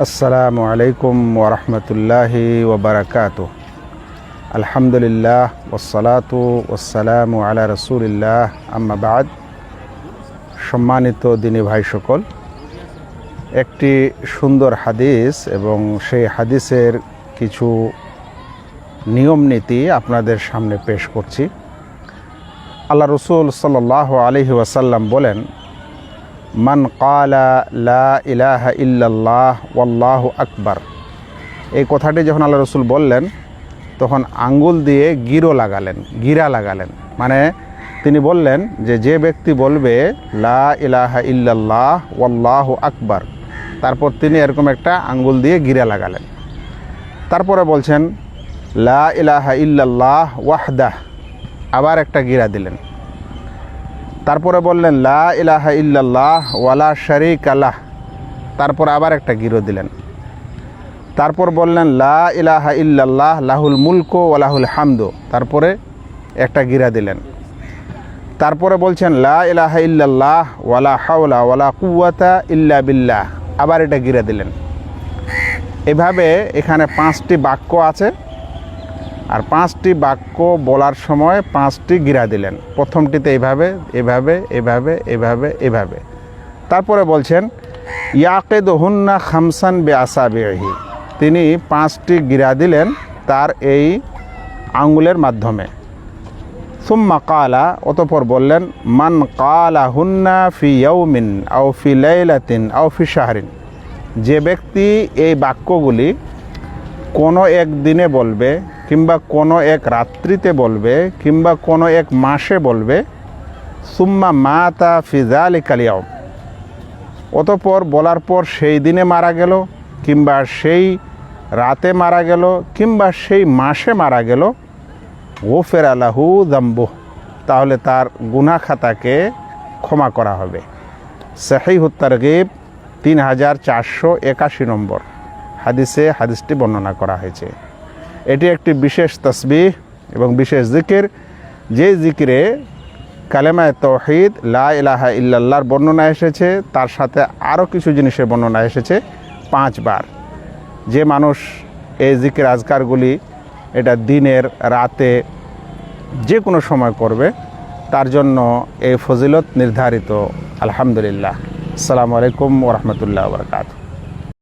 আসসালামু আলাইকুম ওরহমতুল্লাহি ওবরাকাত আলহামদুলিল্লাহ ওসালাতু ওসালামু আলা রসুলিল্লাহ আম্মাবাদ সম্মানিত দিনী ভাই সকল, একটি সুন্দর হাদিস এবং সেই হাদিসের কিছু নিয়ম নীতি আপনাদের সামনে পেশ করছি। আল্লাহ রসুল সাল্লাহ আলহি ওয়াসাল্লাম বলেন মান কালা লা ইলাহা ইল্লাল্লাহ ওয়াল্লাহু আকবার। এই কথাটি যখন আল্লাহ রসুল বললেন, তখন আঙ্গুল দিয়ে গিরো লাগালেন, গিরা লাগালেন। মানে তিনি বললেন যে যে ব্যক্তি বলবে লা ইলাহা ইল্লাল্লাহ ওয়াল্লাহু আকবার, তারপর তিনি এরকম একটা আঙ্গুল দিয়ে গিরা লাগালেন। তারপরে বলছেন, লা ইলাহা ইল্লাল্লাহ ওয়াহদাহ, আবার একটা গিরা দিলেন। তারপরে বললেন, লা ইলাহা ইল্লাল্লাহ ওয়ালা শারিক আলাহ তারপর আবার একটা গিরো দিলেন। তারপর বললেন, লা ইলাহা ইল্লাল্লাহ, লাহুল মুলকো ওয়ালাহুল হামদো। তারপরে একটা গিরা দিলেন। তারপরে বলছেন, লা ইলাহা ইল্লাল্লাহ ওয়ালা হাওলা ওয়ালা কুয়াতা ইল্লা বিল্লাহ। আবার এটা গিরা দিলেন। এভাবে এখানে পাঁচটি বাক্য আছে। আর পাঁচটি বাক্য বলার সময় পাঁচটি গিরা দিলেন। প্রথমটিতে এইভাবে এভাবে এভাবে এভাবে এভাবে। তারপরে বলছেন ইয়াকেদ হুন্না খামসান বে আসা বেহি তিনি পাঁচটি গিরা দিলেন তার এই আঙ্গুলের মাধ্যমে। সুম্মা কালা, অতপর বললেন, মান কালা হুন্না ফি ইয়ৌমিন আও ফি লাইলাতিন আও ফি শাহরিন। যে ব্যক্তি এই বাক্যগুলি কোনো এক দিনে বলবে, কিংবা কোনো এক রাত্রিতে বলবে, কিংবা কোনো এক মাসে বলবে, সুম্মা মাতা ফিজাল কালিয়াও অতপর বলার পর সেই দিনে মারা গেল, কিংবা সেই রাতে মারা গেল, কিংবা সেই মাসে মারা গেল। ওফের আলাহু দাম্বু তাহলে তার গুনা খাতাকে ক্ষমা করা হবে। সাহি হুত্তারগিব তিন হাজার চারশো একাশি নম্বর। হাদিসে হাদিসটি বর্ণনা করা হয়েছে। এটি একটি বিশেষ তসবিহ এবং বিশেষ জিকির। যে জিকিরে কালেমায় তৌহিদ, লা ইলাহা ইল্লাল্লাহর বর্ণনা এসেছে, তার সাথে আরও কিছু জিনিসের বর্ণনা এসেছে পাঁচবার। যে মানুষ এই জিকির আজকারগুলি এটা দিনের, রাতে যে কোনো সময় করবে, তার জন্য এই ফজিলত নির্ধারিত। আলহামদুলিল্লাহ। আসসালামু আলাইকুম ওরহমতুল্লাহ বরকাত